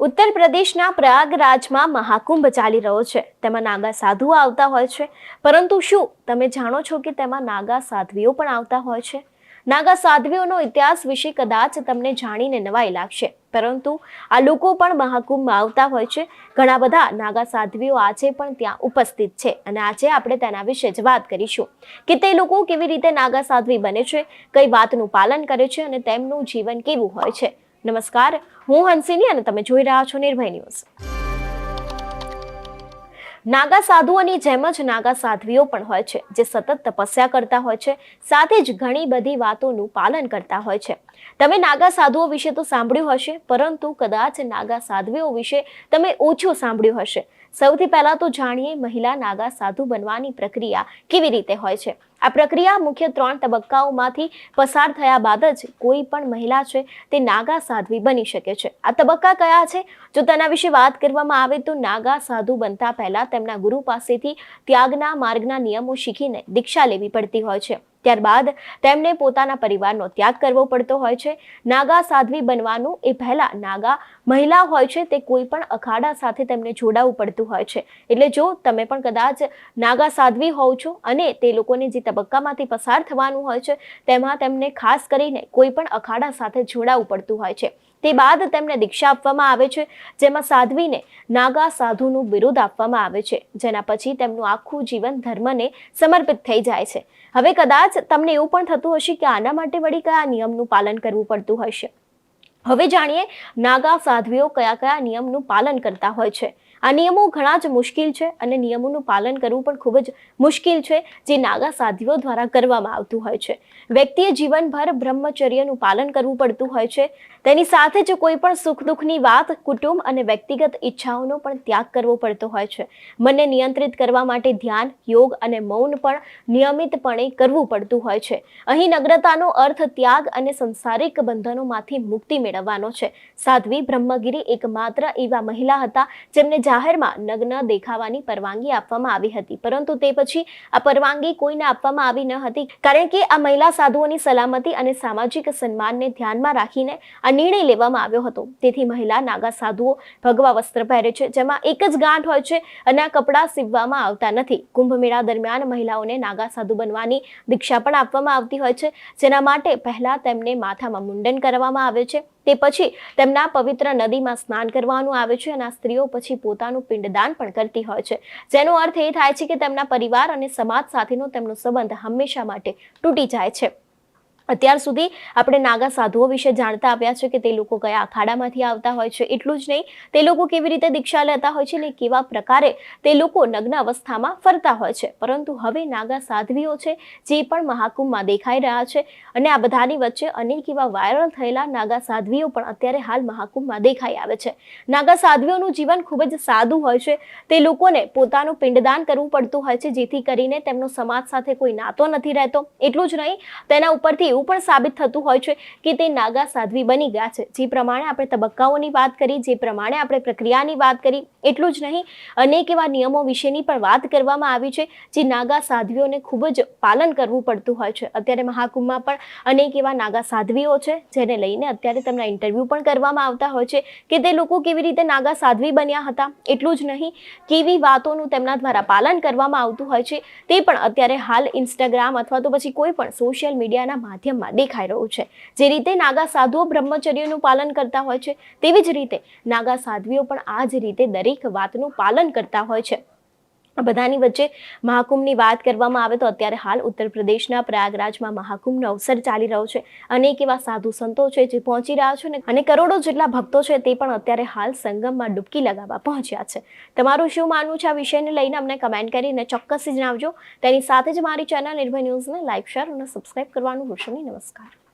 ઉત્તર પ્રદેશના પ્રયાગરાજમાં મહાકુંભ ચાલી રહ્યો છે. તેમાં નાગા સાધુઓ આવતા હોય છે. પરંતુ શું તમે જાણો છો કે તેમાં નાગા સાધ્વીઓ પણ આવતા હોય છે? નાગા સાધ્વીઓનો ઇતિહાસ વિશે કદાચ તમને જાણીને નવાઈ લાગશે. પરંતુ આ લોકો પણ મહાકુંભમાં આવતા હોય છે. ઘણા બધા નાગા સાધ્વીઓ આજે પણ ત્યાં ઉપસ્થિત છે અને આજે આપણે તેના વિશે જ વાત કરીશું. કે તે લોકો કેવી રીતે નાગા સાધ્વી બને છે, કઈ વાતનું પાલન કરે છે અને તેમનું જીવન કેવું હોય છે. નમસ્કાર, હું હંસિની અને તમે જોઈ રહ્યા છો નિર્ભય ન્યૂઝ. નાગા સાધુઓની જેમ જ નાગા સાધ્વીઓ પણ હોય છે, જે સતત તપસ્યા કરતા હોય છે, સાથે જ ઘણી બધી વાતોનું પાલન કરતા હોય છે. તમે નાગા સાધુઓ વિશે તો સાંભળ્યું હશે, પરંતુ કદાચ નાગા સાધ્વીઓ વિશે તમે ઓછું સાંભળ્યું હશે. સૌથી પહેલા તો જાણીએ મહિલા નાગા સાધુ બનવાની પ્રક્રિયા કેવી રીતે હોય છે. આ પ્રક્રિયા મુખ્ય ત્રણ તબક્કાઓમાંથી પસાર થયા બાદ જ કોઈ પણ મહિલા છે તે નાગા સાધ્વી બની શકે છે. આ તબક્કા કયા છે? જો તેના વિશે વાત કરવામાં આવે તો નાગા સાધુ બનતા પહેલા તેમના ગુરુ પાસેથી ત્યાગના માર્ગના નિયમો શીખીને દીક્ષા લેવી પડતી હોય છે. ત્યારબાદ તેમને પોતાના પરિવારનો ત્યાગ કરવો પડતો હોય છે. નાગા સાધ્વી બનવાનું એ પહેલા નાગા મહિલા હોય છે તે કોઈ પણ અખાડા સાથે તેમને જોડાવવું પડતું હોય છે. એટલે જો તમે પણ કદાચ નાગા સાધ્વી હોવ છો અને તે લોકોને જે તબક્કામાંથી પસાર થવાનું હોય છે. તેમાં તેમને ખાસ કરીને કોઈ પણ અખાડા સાથે જોડાવવું પડતું હોય છે. તે બાદ તેમને દીક્ષા આપવામાં આવે છે, જેમાં સાધ્વીને નાગા સાધુનું બિરુદ આપવામાં આવે છે, જેના પછી તેમનું આખું જીવન ધર્મને સમર્પિત થઈ જાય છે. હવે કદાચ તમને એવું પણ થતું હશે કે આના માટે વળી કયા નિયમનું પાલન કરવું પડતું હશે. હવે જાણીએ, નાગા સાધ્વીઓ કયા કયા નિયમનું પાલન કરતા હોય છે. આ નિયમો ઘણા જ મુશ્કેલ છે અને નિયમોનું પાલન કરવું પણ ખૂબ જ મુશ્કેલ છે, જે નાગા સાધ્વીઓ દ્વારા કરવામાં આવતું હોય છે. વ્યક્તિએ જીવનભર બ્રહ્મચર્યનું પાલન કરવું પડતું હોય છે. તેની સાથે જ કોઈ પણ સુખ દુઃખની વાત, કુટુંબ અને વ્યક્તિગત ઈચ્છાઓનો પણ ત્યાગ કરવો પડતો હોય છે. મનને નિયંત્રિત કરવા માટે ધ્યાન, યોગ અને મૌન પણ નિયમિતપણે કરવું પડતું હોય છે. અહીં નગ્રતાનો અર્થ ત્યાગ અને સંસારિક બંધનોમાંથી મુક્તિ મેળવવાનો છે. સાધ્વી બ્રહ્મગીરી એકમાત્ર એવા મહિલા હતા જેમને જાહેરમાં નગ્ન દેખાવાની પરવાનગી આપવામાં આવી હતી. પરંતુ તે પછી આ પરવાનગી કોઈને આપવામાં આવી ન હતી. કારણ કે આ મહિલા સાધુઓની સલામતી અને સામાજિક સન્માનને ધ્યાનમાં રાખીને આ નિર્ણય લેવામાં આવ્યો હતો. તેથી મહિલા નાગા સાધુઓ ભગવા વસ્ત્ર પહેરે છે, જેમાં એક જ ગાંઠ હોય છે અને આ કપડાં સીવવામાં આવતા નથી. કુંભ મેળા દરમિયાન મહિલાઓને નાગા સાધુ બનવાની દીક્ષા પણ આપવામાં આવતી હોય છે. જેના માટે પહેલા તેમને માથામાં મુંડન કરવામાં આવે છે. તે પછી તેમના પવિત્ર નદીમાં સ્નાન કરવાનું આવે છે અને આ સ્ત્રીઓ પછી પોતાનું પિંડદાન પણ કરતી હોય છે. જેનો અર્થ એ થાય છે કે તેમના પરિવાર અને સમાજ સાથેનો તેમનો સંબંધ હંમેશા માટે તૂટી જાય છે. અત્યાર સુધી આપણે નાગા સાધુઓ વિશે જાણતા આવ્યા છે કે તે લોકો કયા અખાડામાંથી આવતા હોય છે, એટલું જ નહીં, તે લોકો કેવી રીતે દીક્ષા લેતા હોય છે ને કેવા પ્રકારે તે લોકો નગ્ન અવસ્થામાં ફરતા હોય છે. પરંતુ હવે નાગા સાધ્વીઓ છે, જે પણ મહાકુંભમાં દેખાઈ રહ્યા છે અને આ બધાની વચ્ચે અનેક એવા વાયરલ થયેલા નાગા સાધ્વીઓ પણ અત્યારે હાલ મહાકુંભમાં દેખાઈ આવે છે. નાગા સાધ્વીઓનું જીવન ખૂબ જ સાદું હોય છે. તે લોકોને પોતાનું પિંડદાન કરવું પડતું હોય છે, જેથી કરીને તેમનો સમાજ સાથે કોઈ નાતો નથી રહેતો. એટલું જ નહીં, તેના ઉપરથી એવું પણ સાબિત થતું હોય છે કે તે નાગા સાધ્વી બની ગયા છે. જે પ્રમાણે આપણે તબક્કાઓની વાત કરી, જે પ્રમાણે આપણે પ્રક્રિયાની વાત કરી, એટલું જ નહીં, અનેક એવા નિયમો વિશેની પણ વાત કરવામાં આવી છે, જે નાગા સાધ્વીઓને ખૂબ જ પાલન કરવું પડતું હોય છે. અત્યારે મહાકુંભમાં પણ અનેક એવા નાગા સાધ્વીઓ છે, જેને લઈને અત્યારે તેમના ઇન્ટરવ્યૂ પણ કરવામાં આવતા હોય છે કે તે લોકો કેવી રીતે નાગા સાધ્વી બન્યા હતા. એટલું જ નહીં, કેવી વાતોનું તેમના દ્વારા પાલન કરવામાં આવતું હોય છે, તે પણ અત્યારે હાલ ઇન્સ્ટાગ્રામ અથવા તો પછી કોઈ પણ સોશિયલ મીડિયાના માધ્યમમાં દેખાઈ રહ્યું છે. જે રીતે નાગા સાધુઓ બ્રહ્મચર્યનું પાલન કરતા હોય છે, તેવી જ રીતે નાગા સાધ્વીઓ પણ આ જ રીતે દરેક વાતનું પાલન કરતા હોય છે. બધાની વચ્ચે મહાકુંભની વાત કરવામાં આવે તો અત્યારે હાલ ઉત્તર પ્રદેશના પ્રયાગરાજમાં મહાકુંભનો અવસર ચાલી રહ્યો છે. અનેક એવા સાધુ સંતો છે જે પહોંચી રહ્યા છે અને કરોડો જેટલા ભક્તો છે તે પણ અત્યારે હાલ સંગમમાં ડૂબકી લગાવવા પહોંચ્યા છે. તમારું શું માનવું છે આ વિષયને લઈને અમને કમેન્ટ કરીને ચોક્કસ જણાવજો. તેની સાથે જ મારી ચેનલ નિર્ભય ન્યૂઝને લાઇક શેર અને સબસ્ક્રાઇબ કરવાનું ભૂલશો નહીં. નમસ્કાર.